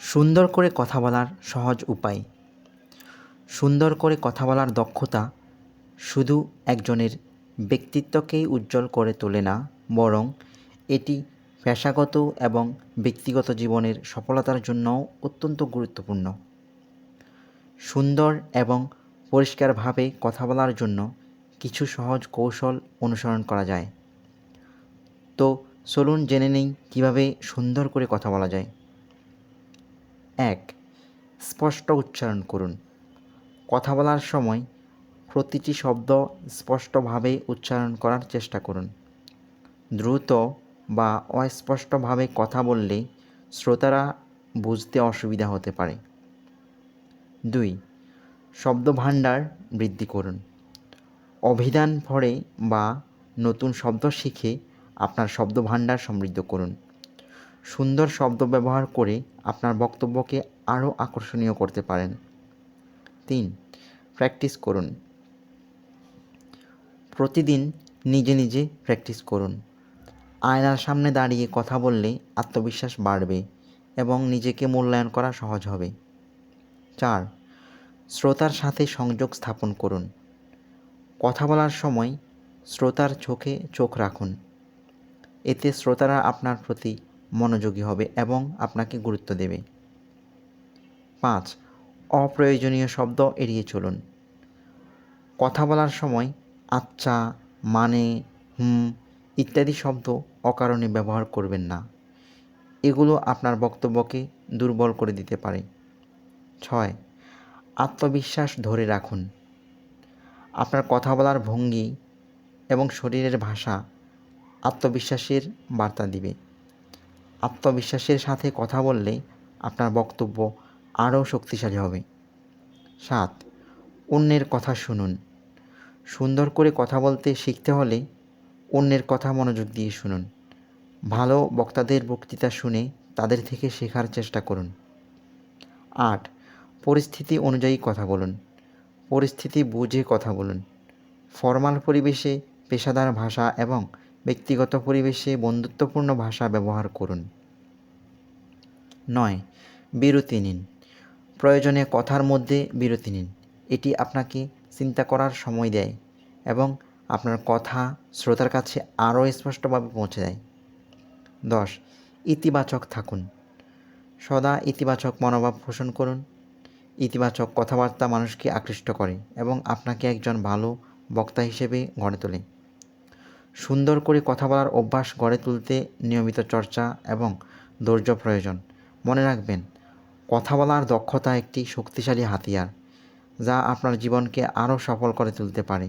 সুন্দর করে কথা বলার সহজ উপায়। সুন্দর করে কথা বলার দক্ষতা শুধু একজনের ব্যক্তিত্বকেই উজ্জ্বল করে তোলে না, বরং এটি পেশাগত এবং ব্যক্তিগত জীবনের সফলতার জন্যও অত্যন্ত গুরুত্বপূর্ণ। সুন্দর এবং পরিষ্কারভাবে কথা বলার জন্য কিছু সহজ কৌশল অনুসরণ করা যায়। তো চলুন জেনে নেই কীভাবে সুন্দর করে কথা বলা যায়। এক, স্পষ্ট উচ্চারণ করুন। কথা বলার সময় প্রতিটি শব্দ স্পষ্টভাবে উচ্চারণ করার চেষ্টা করুন। দ্রুত বা অস্পষ্টভাবে কথা বললে শ্রোতারা বুঝতে অসুবিধা হতে পারে। দুই, শব্দভাণ্ডার বৃদ্ধি করুন। অভিধান পড়ে বা নতুন শব্দ শিখে আপনার শব্দভাণ্ডার সমৃদ্ধ করুন। সুন্দর শব্দ ব্যবহার করে আপনার বক্তব্যকে আরও আকর্ষণীয় করতে পারেন। তিন, প্র্যাকটিস করুন। প্রতিদিন নিজে নিজে প্র্যাকটিস করুন। আয়নার সামনে দাঁড়িয়ে কথা বললে আত্মবিশ্বাস বাড়বে এবং নিজেকে মূল্যায়ন করা সহজ হবে। চার, শ্রোতার সাথে সংযোগ স্থাপন করুন। কথা বলার সময় শ্রোতার চোখে চোখ রাখুন। এতে শ্রোতারা আপনার প্রতি মনোযোগী হবে এবং আপনাকে গুরুত্ব দেবে। পাঁচ, অপ্রয়োজনীয় শব্দ এড়িয়ে চলুন। কথা বলার সময় আচ্ছা মানে হুম ইত্যাদি শব্দ অকারণে ব্যবহার করবেন না। এগুলো আপনার বক্তব্যকে দুর্বল করে দিতে পারে। ছয়, আত্মবিশ্বাস ধরে রাখুন। আপনার কথা বলার ভঙ্গি এবং শরীরের ভাষা আত্মবিশ্বাসের বার্তা দিবে। আত্মবিশ্বাসের সাথে কথা বললে আপনার বক্তব্য আরও শক্তিশালী হবে। সাত, অন্যের কথা শুনুন। সুন্দর করে কথা বলতে শিখতে হলে অন্যের কথা মনোযোগ দিয়ে শুনুন। ভালো বক্তাদের বক্তৃতা শুনে তাদের থেকে শেখার চেষ্টা করুন। আট, পরিস্থিতি অনুযায়ী কথা বলুন। পরিস্থিতি বুঝে কথা বলুন। ফর্মাল পরিবেশে পেশাদার ভাষা এবং ব্যক্তিগত পরিবেশে বন্ধুত্বপূর্ণ ভাষা ব্যবহার করুন। নয়, বিরতি নিন। প্রয়োজনে কথার মধ্যে বিরতি নিন। এটি আপনাকে চিন্তা করার সময় দেয় এবং আপনার কথা শ্রোতার কাছে আরও স্পষ্টভাবে পৌঁছে দেয়। দশ, ইতিবাচক থাকুন। সদা ইতিবাচক মনোভাব পোষণ করুন। ইতিবাচক কথাবার্তা মানুষকে আকৃষ্ট করে এবং আপনাকে একজন ভালো বক্তা হিসেবে গড়ে তোলে। সুন্দর করে কথা বলার অভ্যাস গড়ে তুলতে নিয়মিত চর্চা এবং ধৈর্য প্রয়োজন। মনে রাখবেন, কথা বলার দক্ষতা একটি শক্তিশালী হাতিয়ার, যা আপনার জীবনকে আরও সফল করে তুলতে পারে।